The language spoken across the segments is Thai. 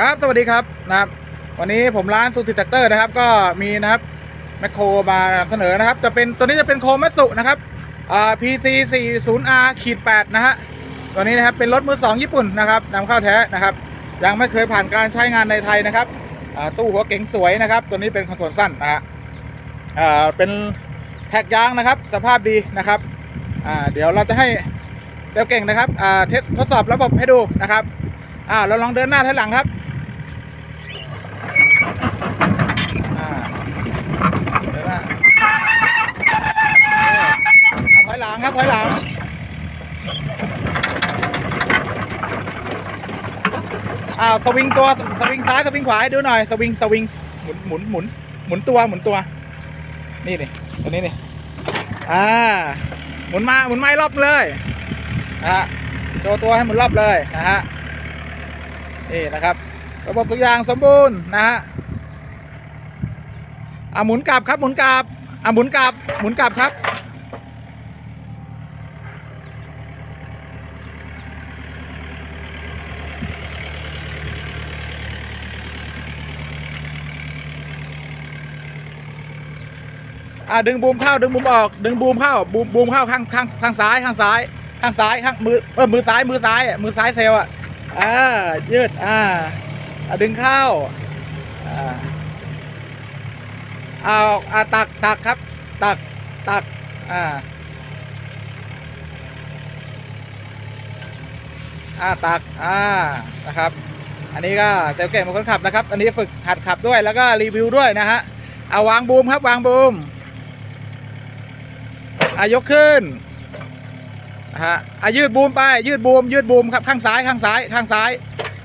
ครับสวัสดีครับนะครับ วันนี้ผมร้านสุติแท็กเตอร์นะครับ ก็มีนะครับแมคโครมานำเสนอนะครับ จะเป็นตัวนี้จะเป็นโคมัตสุนะครับอ่า PC 40 R ขีด8นะฮะตัวนี้นะครับเป็นรถมือสองญี่ปุ่นนะครับนำเข้าแท้นะครับ ยังไม่เคยผ่านการใช้งานในไทยนะครับอ่าตู้หัวเก๋งสวยนะครับ ตัวนี้เป็นคอนโซลสั้นนะฮะอ่าเป็นแท็กยางนะครับ สภาพดีนะครับอ่าเดี๋ยวเราจะให้เดี๋ยวเก่งนะครับอ่าทสทดสอบระบบให้ดูนะครับอ่าเราลองเดินหน้าถอยหลังครับ อ่าเดินหน้าเอาถอยหลังครับถอยหลังอ่าสวิงตัวสวิงซ้ายสวิงขวาให้ดูหน่อยสวิงสวิงหมุนหมุนหมุนหมุนตัวหมุนตัว นี่นี่ตัวนี้นี่อ่าหมุนมาหมุนไม้รอบเลยนะฮะโชว์ตัวให้หมุนรอบเลยนะฮะนี่นะครับ ระบบตัวอย่างสมบูรณ์นะฮะ อ่าหมุนกลับครับหมุนกลับอ่าหมุนกลับหมุนกลับครับ อ่าดึงบูมเข้าดึงบูมออก ดึงบูมเข้าบูมบูมเข้าข้างข้างข้างซ้ายข้างซ้าย ข้างซ้ายข้างมือเออมือซ้ายมือซ้ายอะมือซ้ายเซลล์อะอ่ายืดอ่าอ่าดึงเข้าอ่า เอาอ่าตักตักครับ ตักตักอ่าอ่าตักอ่านะครับ อันนี้ก็เซลล์เก่งเป็นคนขับนะครับ อันนี้ฝึกหัดขับด้วยแล้วก็รีวิวด้วยนะฮะเอาวางบูมครับวางบูมอายกขึ้นนะฮะอายืดบูมไป ยืดบูม ยืดบูมครับข้างซ้ายข้างซ้ายข้างซ้าย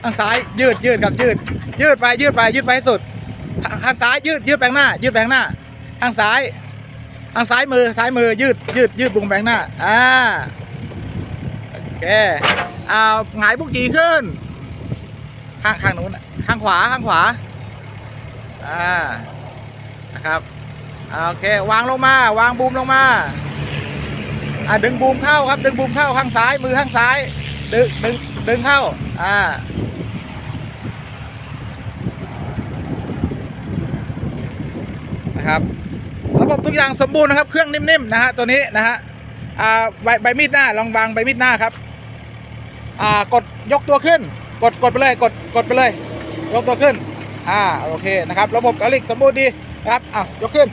ข้างซ้าย ยืดยืดครับยืด ยืดไปยืดไปยืดไปให้สุด ข้างซ้ายยืดยืดแบงหน้า ยืดแบงหน้าข้างซ้ายข้างซ้ายมือซ้ายมือยืดยืดยืดบูมแบงหน้าอ่าโอเคเอาหงายบุกจีขึ้น ข้างข้างนู้นข้างขวาข้างขวาอ่านะครับโอเควางลงมาวางบูมลงมาอ่าดึงบูมเข้าครับ ดึงบูมเข้าข้างซ้ายมือข้างซ้าย ดึงดึงดึงเข้าอ่า นะครับระบบทุกอย่างสมบูรณ์นะครับ เครื่องนิ่มๆนะฮะตัวนี้นะฮะอ่าใบใบมีดหน้าลองวางใบมีดหน้าครับอ่ากดยกตัวขึ้น กดกดไปเลยกดกดไปเลย ยกตัวขึ้นอ่าโอเคนะครับ ระบบกลิกสมบูรณ์ดีนะครับอ้าวยกขึ้น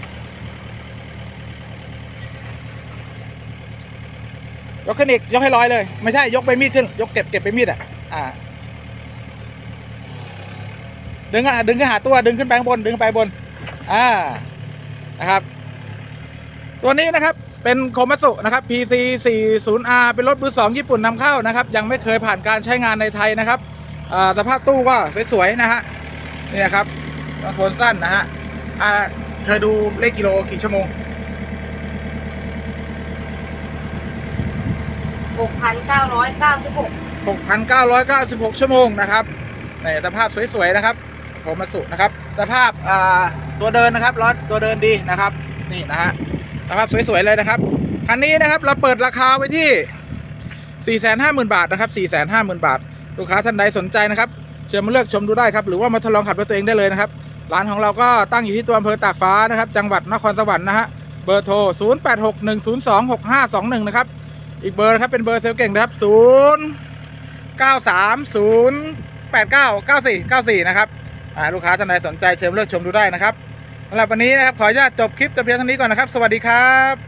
ยกขึ้นอีกยกให้ร้อยเลย ไม่ใช่ยกไปมีดขึ้น ยกเก็บเก็บไปมีดอะอ่าดึงอะดึงขึ้นหาตัวดึงขึ้นไปข้างบนดึงขึ้นไปบนอ่า นะครับ ตัวนี้นะครับเป็นโคมัสุนะครับ PC 40R เป็นรถมือสองญี่ปุ่นนำเข้านะครับ ยังไม่เคยผ่านการใช้งานในไทยนะครับอ่าสภาพตู้ก็สวยๆนะฮะนี่นะครับคอนโทรลสั้นนะฮะอ่าเคยดูเลขกิโลกี่ชั่วโมงหกพันเก้าร้อยเก้าสิบหก6,996 ชั่วโมงนะครับในสภาพสวยๆนะครับ โคมัสุนะครับสภาพาตัวเดินนะครับรถตัวเดินดีนะครับ นี่นะฮะสภาพสวยๆเลยนะครับคันนี้นะครับเราเปิดราคาไว้ที่ 450,000 บาทนะครับ 450,000 บาท ลูกค้าท่านใดสนใจนะครับเชิญมาเลือกชมดูได้ครับหรือว่ามาทดลองขับด้วยตัวเองได้เลยนะครับร้านของเราก็ตั้งอยู่ที่ตัวอำเภอตากฟ้านะครับ จังหวัดนครสวรรค์นะฮะเบอร์โทร 0861026521 นะครับ อีกเบอร์นะครับเป็นเบอร์เซลเก่งนะครับ 0 9 3 0 8 9 9 4 9 4 นะครับ ลูกค้าท่านใดสนใจเชิญเลือกชมดูได้นะครับสำหรับวันนี้นะครับขออนุญาตจบคลิปแต่เพียงเท่านี้ก่อนนะครับ สวัสดีครับ